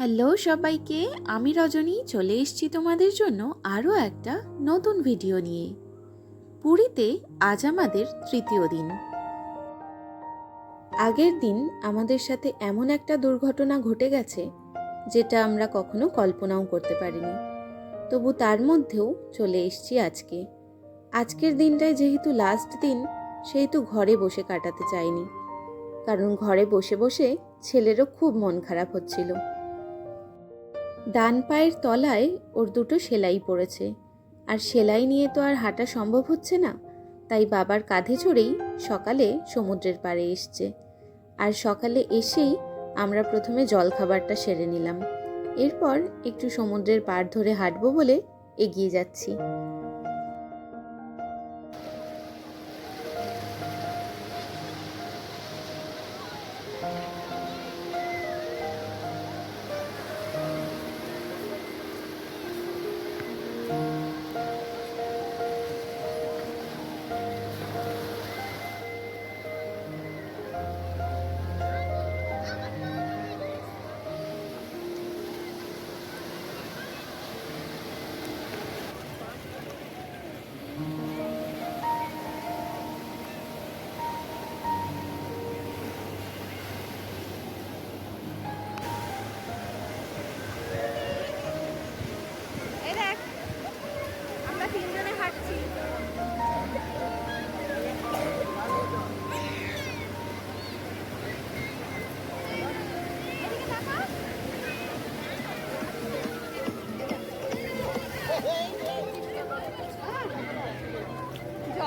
Hello সবাইকে, আমি রজনী চলে এসেছি তোমাদের জন্য আরও একটা নতুন ভিডিও নিয়ে। পুরীতে আজ আমাদের তৃতীয় দিন। আগের দিন আমাদের সাথে এমন একটা দুর্ঘটনা ঘটে গেছে, যেটা আমরা কখনো কল্পনাও করতে পারিনি। তবু তার মধ্যেও চলে এসেছি আজকে। আজকের দিনটায় যেহেতু লাস্ট দিন, সেহেতু ঘরে বসে কাটাতে চাইনি। কারণ ঘরে বসে বসে ছেলেরও খুব মন খারাপ হচ্ছিল। ডান পায়ের তলায় ওর দুটো সেলাই পড়েছে। আর সেলাই নিয়ে তো আর হাঁটা সম্ভব হচ্ছে না। তাই বাবার কাঁধে চড়েই সকালে সমুদ্রের পাড়ে এসছে। আর সকালে এসেই আমরা প্রথমে জলখাবারটা সেরে নিলাম। এরপর একটু সমুদ্রের পাড় ধরে হাঁটবো বলে এগিয়ে যাচ্ছি।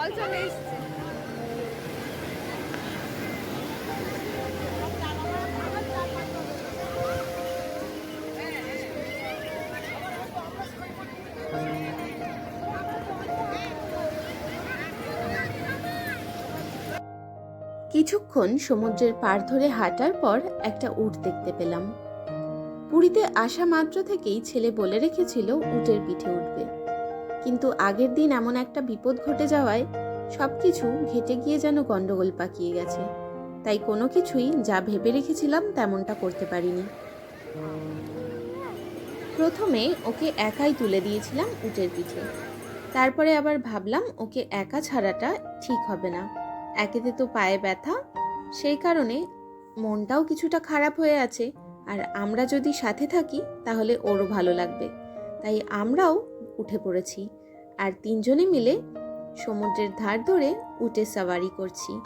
জল চলে এসছে। কিছুক্ষণ সমুদ্রের পাড় ধরে হাঁটার পর একটা উট দেখতে পেলাম। পুরীতে আসা মাত্র থেকেই ছেলে বলে রেখেছিল উটের পিঠে উঠবে। কিন্তু আগের দিন এমন একটা বিপদ ঘটে যাওয়ায় সব কিছু ঘেটে গিয়ে যেন গন্ডগোল পাকিয়ে গেছে। তাই কোনো কিছুই যা ভেবে রেখেছিলাম তেমনটা করতে পারিনি। প্রথমে ওকে একাই তুলে দিয়েছিলাম উটের পিঠে। তারপরে আবার ভাবলাম ওকে একা ছাড়াটা ঠিক হবে না। একেতে তো পায়ে ব্যথা। সেই কারণে মনটাও কিছুটা খারাপ হয়ে আছে। আর আমরা যদি সাথে থাকি, তাহলে ওরও ভালো লাগবে। তাই আমরাও উঠে পড়েছি। আর তিনজনে মিলে সমুদ্রের ধার ধরে উটে সাওয়ারি করছি।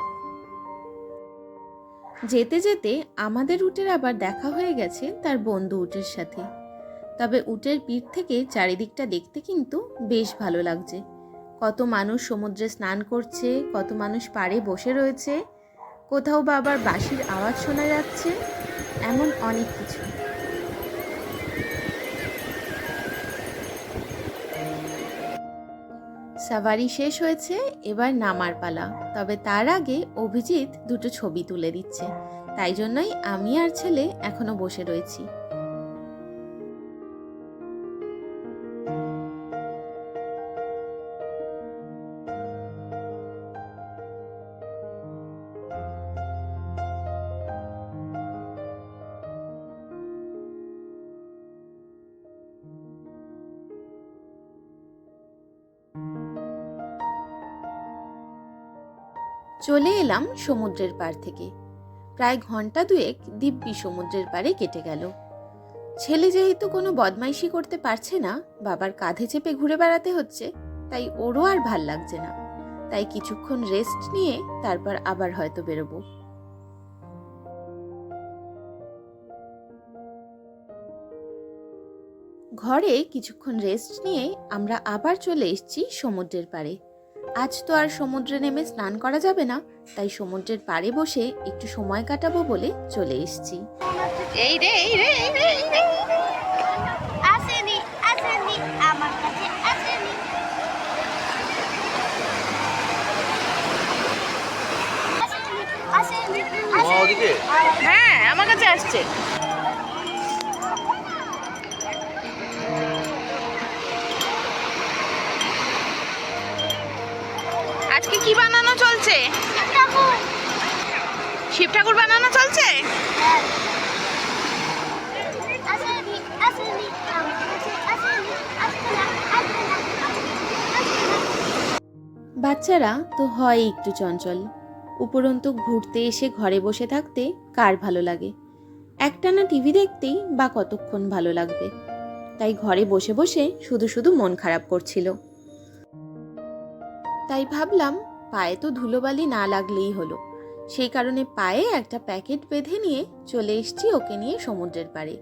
যেতে যেতে আমাদের উটের আবার দেখা হয়ে গেছে তার বন্ধু উটের সাথে। তবে উটের পিঠ থেকে চারিদিকটা দেখতে কিন্তু বেশ ভালো লাগছে। কত মানুষ সমুদ্রে স্নান করছে, কত মানুষ পাড়ে বসে রয়েছে, কোথাও বা আবার বাঁশির আওয়াজ শোনা যাচ্ছে, এমন অনেক কিছু। সাভারি শেষ হয়েছে, এবার নামার পালা। তবে তার আগে অভিজিৎ দুটো ছবি তুলে দিচ্ছে। তাই জন্যই আমি আর ছেলে এখনও বসে রয়েছি। চলে এলাম সমুদ্রের পাড় থেকে। প্রায় ঘণ্টা দুয়েক দিব্যি সমুদ্রের পাড়ে কেটে গেল। ছেলে যেহেতু কোনো বদমাইশি করতে পারছে না, বাবার কাঁধে চেপে ঘুরে বেড়াতে হচ্ছে, তাই ওরও আর ভালো লাগছে না। তাই কিছুক্ষণ রেস্ট নিয়ে তারপর আবার হয়তো বেরোবো। ঘরে কিছুক্ষণ রেস্ট নিয়ে আমরা আবার চলে এসেছি সমুদ্রের পাড়ে। আজ তো আর সমুদ্রে নেমে স্নান করা যাবে না তাই সমুদ্রের পাড়ে বসে একটু সময় কাটাবো বলে চলে এসেছি। এই রে এই রে এই রে এই রে। আসেনি আসেনি আমার কাছে আসেনি। আসেনি ওদিকে? হ্যাঁ আমার কাছে আসছে। কি বানানো চলছে? শিব ঠাকুর বানানো চলছে? বাচ্চারা তো হয় একটু চঞ্চল। উপরন্তু ঘুরতে এসে ঘরে বসে থাকতে কার ভালো লাগে? একটানা টিভি দেখতেই বা কতক্ষণ ভালো লাগবে? তাই ঘরে বসে বসে শুধু শুধু মন খারাপ করছিল। তাই ভাবলাম পায়ে তো ধুলোবালি না লাগলেই হলো। সেই কারণে পায়ে একটা প্যাকেট বেঁধে নিয়ে চলে এসছি ওকে নিয়ে সমুদ্রের পাড়ে।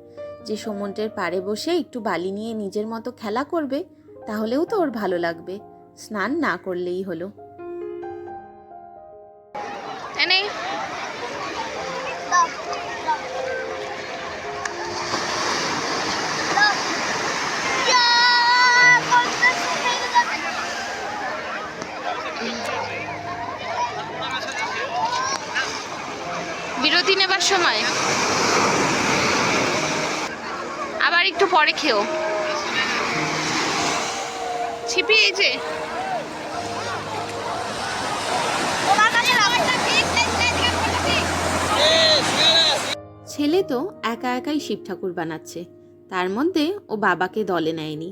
যে সমুদ্রের পাড়ে বসে একটু বালি নিয়ে নিজের মতো খেলা করবে, তাহলেও তো ওর ভালো লাগবে। স্নান না করলেই হলো। পরে খেও। ছিপি এই যে. ছেলে তো একা একাই শিব ঠাকুর বানাচ্ছে। তার মধ্যে ও বাবাকে দলে নেয়নি।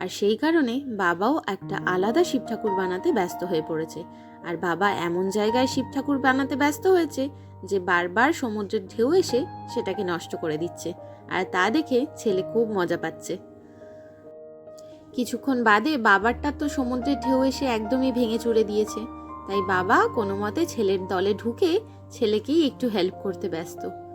আর সেই কারণে বাবাও একটা আলাদা শিব ঠাকুর বানাতে ব্যস্ত হয়ে পড়েছে। আর বাবা এমন জায়গায় শিব ঠাকুর বানাতে ব্যস্ত হয়েছে যে বারবার সমুদ্রের ঢেউ এসে সেটাকে নষ্ট করে দিচ্ছে। আর তা দেখে ছেলে খুব মজা পাচ্ছে। কিছুক্ষণ বাদে বাবারটা তো সমুদ্রের ঢেউ এসে একদমই ভেঙে চড়ে দিয়েছে। তাই বাবা কোনো মতে ছেলের দলে ঢুকে ছেলেকেই একটু হেল্প করতে ব্যস্ত।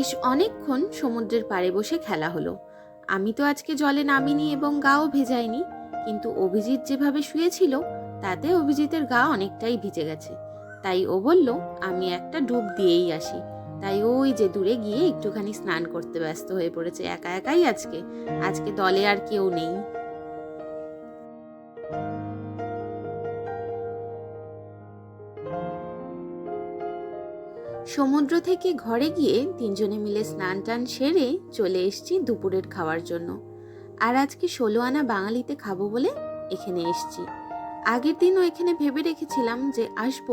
বেশ অনেকক্ষণ সমুদ্রের পাড়ে বসে খেলা হলো। আমি তো আজকে জলে নামিনি এবং গাও ভেজাইনি, কিন্তু অভিজিৎ যেভাবে শুয়েছিল, তাতে অভিজিতের গা অনেকটাই ভিজে গেছে। তাই ও বলল, আমি একটা ডুব দিয়েই আসি। তাই ওই যে দূরে গিয়ে একটুখানি স্নান করতে ব্যস্ত হয়ে পড়েছে, একা একাই আজকে। আজকে দলে আর কেউ নেই। সমুদ্র থেকে ঘরে গিয়ে তিনজনে মিলে স্নান টান সেরে চলে এসেছি দুপুরের খাওয়ার জন্য। আর আজকে ষোলো আনা বাঙালিতে খাব বলে এখানে এসেছি। আগের দিনও এখানে ভেবে রেখেছিলাম যে আসব,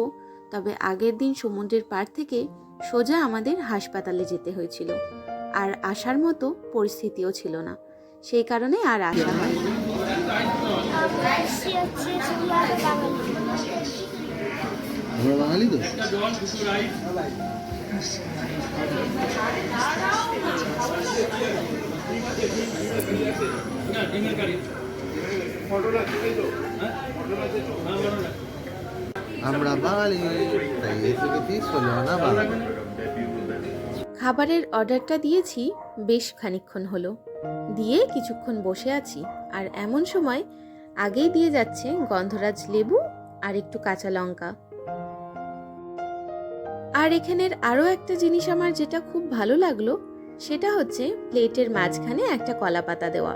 তবে আগের দিন সমুদ্রের পাড় থেকে সোজা আমাদের হাসপাতালে যেতে হয়েছিল। আর আসার মতো পরিস্থিতিও ছিল না, সেই কারণে আর আসা হয়নি। আমরা বাঙালি তো। আমরা বাঙালি, তাই খাবারের অর্ডারটা দিয়েছি, বেশ খানিকক্ষণ হলো। দিয়ে কিছুক্ষণ বসে আছি, আর এমন সময় আগেই দিয়ে যাচ্ছে গন্ধরাজ লেবু আর একটু কাঁচা লঙ্কা। আর এখানের আরও একটা জিনিস আমার যেটা খুব ভালো লাগল, সেটা হচ্ছে প্লেটের মাঝখানে একটা কলা পাতা দেওয়া।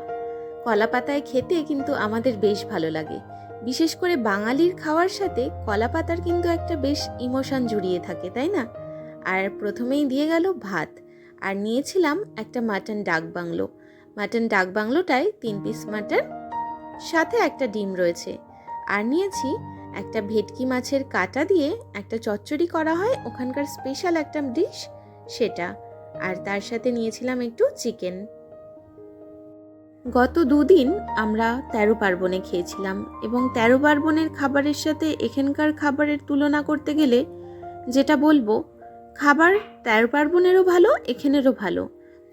কলা পাতায় খেতে কিন্তু আমাদের বেশ ভালো লাগে। বিশেষ করে বাঙালির খাওয়ার সাথে কলা পাতার কিন্তু একটা বেশ ইমোশন জুড়িয়ে থাকে, তাই না? আর প্রথমেই দিয়ে গেল ভাত, আর নিয়েছিলাম একটা মাটন ডাক বাংলো। মাটন ডাক বাংলোটায় তিন পিস মাটন, সাথে একটা ডিম রয়েছে। আর নিয়েছি একটা ভেটকি মাছের কাটা দিয়ে একটা চচ্চড়ি করা হয়, ওখানকার স্পেশাল একটা ডিশ সেটা। আর তার সাথে নিয়েছিলাম একটু চিকেন গত দুদিন আমরা তেরো পার্বণে খেয়েছিলাম এবং তেরো পার্বণের খাবারের সাথে এখানকার খাবারের তুলনা করতে গেলে যেটা বলব, খাবার তেরো পার্বণেরও ভালো, এখানেরও ভালো।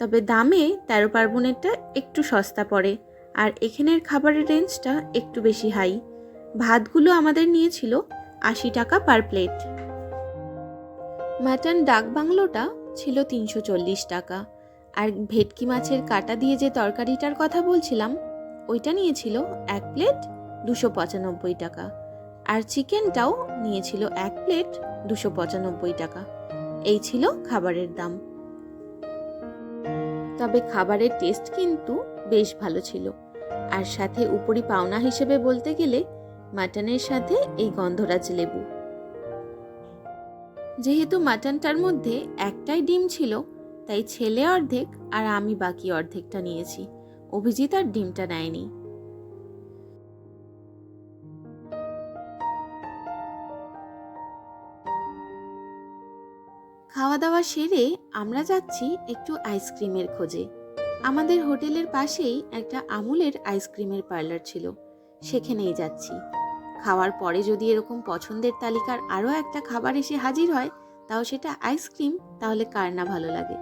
তবে দামে তেরো পার্বণেরটা একটু সস্তা পড়ে, আর এখানের খাবারের রেঞ্জটা একটু বেশি হাই ভাতগুলো আমাদের নিয়েছিল আশি টাকা পার প্লেট। মাটন ডাক বাংলোটা ছিল তিনশো চল্লিশ টাকা। আর ভেটকি মাছের কাটা দিয়ে যে তরকারিটার কথা বলছিলাম, ওইটা নিয়েছিল এক প্লেট দুশো পঁচানব্বই টাকা। আর চিকেনটাও নিয়েছিল এক প্লেট দুশো পঁচানব্বই টাকা। এই ছিল খাবারের দাম। তবে খাবারের টেস্ট কিন্তু বেশ ভালো ছিল। আর সাথে উপরি পাওনা হিসেবে বলতে গেলে মাটনের সাথে এই গন্ধরাজ লেবু। যেহেতু মাটনটার মধ্যে একটাই ডিম ছিল, তাই ছেলে অর্ধেক আর আমি বাকি অর্ধেকটা নিয়েছি। অভিজিৎ আর ডিমটা নেয়নি। খাওয়া দাওয়া সেরে আমরা যাচ্ছি একটু আইসক্রিমের খোঁজে। আমাদের হোটেলের পাশেই একটা আমুলের আইসক্রিমের পার্লার ছিল। সেখানেই যাচ্ছি। খাওয়ার পরে যদি এরকম পছন্দের তালিকার আরও একটা খাবার এসে হাজির হয় তাও সেটা আইসক্রিম তাহলে কার না ভালো লাগে?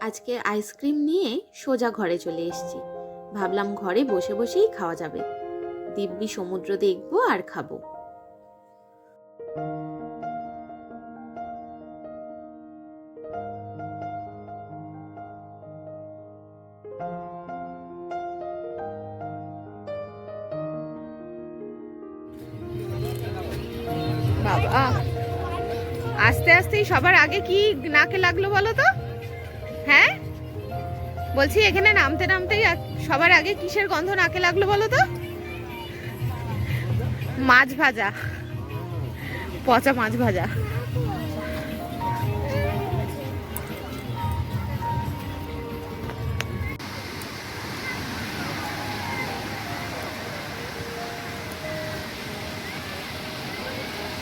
আজকে আইসক্রিম নিয়ে সোজা ঘরে চলে এসেছি। ভাবলাম ঘরে বসে বসেই খাওয়া যাবে। দিব্যি সমুদ্র দেখব আর খাব। সবার আগে কি নাকে লাগল বলো তো? হ্যাঁ? বলছি এখানে নামতে নামতেই সবার আগে কিসের গন্ধ নাকে লাগল বলো তো? মাছ ভাজা। পচা মাছ ভাজা।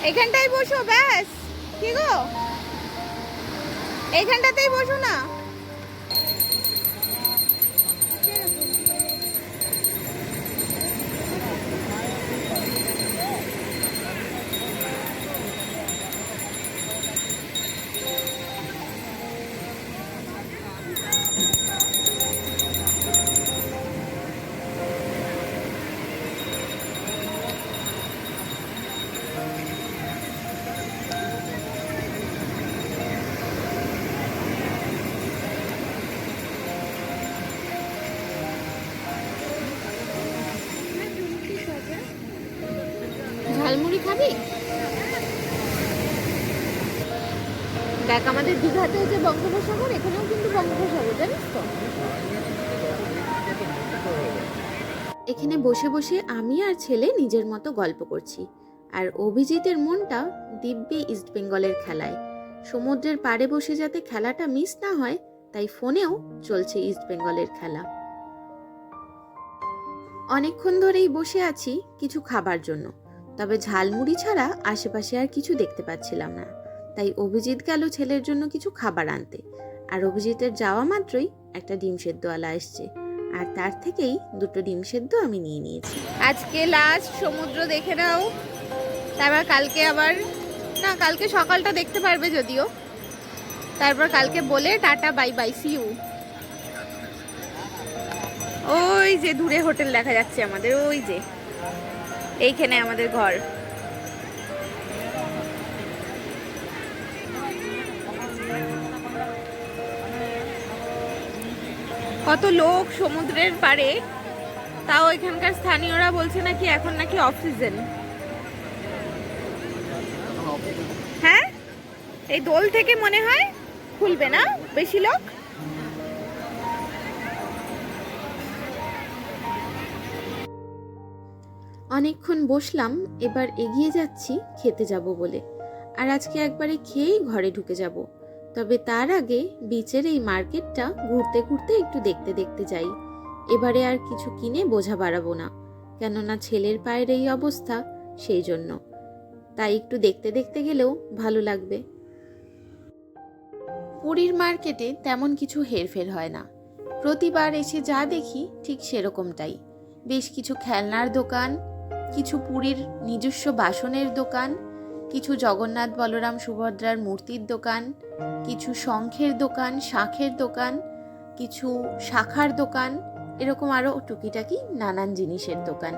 এখানটাই বসো, ব্যাস। কি গো? এইখানটাতেই বসো না। দেখ আমাদের দীঘাতে হচ্ছে বঙ্গোপসাগর, এখানেও কিন্তু বঙ্গোপসাগর, জানিস তো? এখানে বসে বসে আমি আর ছেলে নিজের মতো গল্প করছি। আর অভিজিতের মনটা দিব্যি ইস্টবেঙ্গলের খেলায়। সমুদ্রের পাড়ে বসে যাতে খেলাটা মিস না হয়, তাই ফোনেও চলছে ইস্টবেঙ্গলের খেলা। অনেকক্ষণ ধরেই বসে আছি কিছু খাবার জন্য, তবে ঝালমুড়ি ছাড়া আশেপাশে আর কিছু দেখতে পাচ্ছিলাম না। তাই অভিজিৎ গেল ছেলের জন্য কিছু খাবার আনতে। আর অভিজিতের যাওয়া মাত্রই একটা ডিম সেদ্ধওয়ালা এসছে। আর তার থেকেই দুটো ডিম সেদ্ধ আমি নিয়ে নিয়েছি। আজকে লাস্ট সমুদ্র দেখে নাও। তারপর কালকে আবার, না, কালকে সকালটা দেখতে পারবে যদিও। তারপর কালকে বলে tata bye bye see you ওই যে দূরে হোটেল দেখা যাচ্ছে আমাদের, ওই যে। এইখানে আমাদের ঘর। কত লোক সমুদ্রের পাড়ে, তাও এখানকার স্থানীয়রা বলছে নাকি এখন নাকি অফ সিজন হ্যাঁ? এই দোল থেকে মনে হয় খুলবে না বেশি লোক? অনেকক্ষণ বসলাম, এবার এগিয়ে যাচ্ছি, খেতে যাব বলে। আর আজকে একবারে খেয়েই ঘরে ঢুকে যাব। তবে তার আগে বিচের এই মার্কেটটা ঘুরতে ঘুরতে একটু দেখতে দেখতে যাই। এবারে আর কিছু কিনে বোঝা বাড়াবো না, কেননা ছেলের পায়ের এই অবস্থা সেই জন্য। তাই একটু দেখতে দেখতে গেলেও ভালো লাগবে। পুরীর মার্কেটে তেমন কিছু হেরফের হয় না। প্রতিবার এসে যা দেখি ঠিক সেরকমটাই। বেশ কিছু খেলনার দোকান, কিছু পুরীর নিজস্ব বাসনের দোকান, কিছু জগন্নাথ বলরাম সুভদ্রার মূর্তির দোকান কিছু শঙ্খের দোকান, শাঁখের দোকান, কিছু শাখার দোকান, এরকম আরও টুকিটাকি নানান জিনিসের দোকান।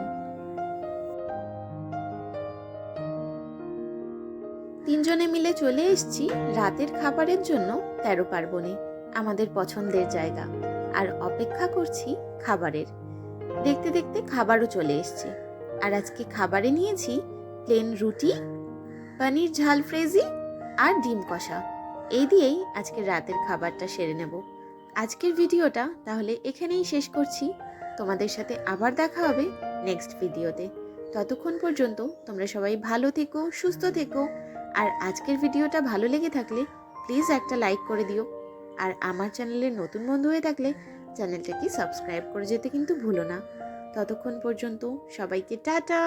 তিনজনে মিলে চলে এসেছি রাতের খাবারের জন্য তেরো পার্বণে, আমাদের পছন্দের জায়গা। আর অপেক্ষা করছি খাবারের। দেখতে দেখতে খাবারও চলে এসছে। আর আজকে খাবারে নিয়েছি প্লেন রুটি, পনির ঝাল ফ্রেজি আর ডিম কষা। এই দিয়েই আজকের রাতের খাবারটা সেরে নেব। আজকের ভিডিওটা তাহলে এখানেই শেষ করছি। তোমাদের সাথে আবার দেখা হবে নেক্সট ভিডিওতে। ততক্ষণ পর্যন্ত তোমরা সবাই ভালো থেকো, সুস্থ থেকো। আর আজকের ভিডিওটা ভালো লেগে থাকলে প্লিজ একটা লাইক করে দিও। আর আমার চ্যানেলের নতুন বন্ধু হয়ে থাকলে চ্যানেলটাকে সাবস্ক্রাইব করে যেতে কিন্তু ভুলো না। ততক্ষণ পর্যন্ত সবাইকে টাটা!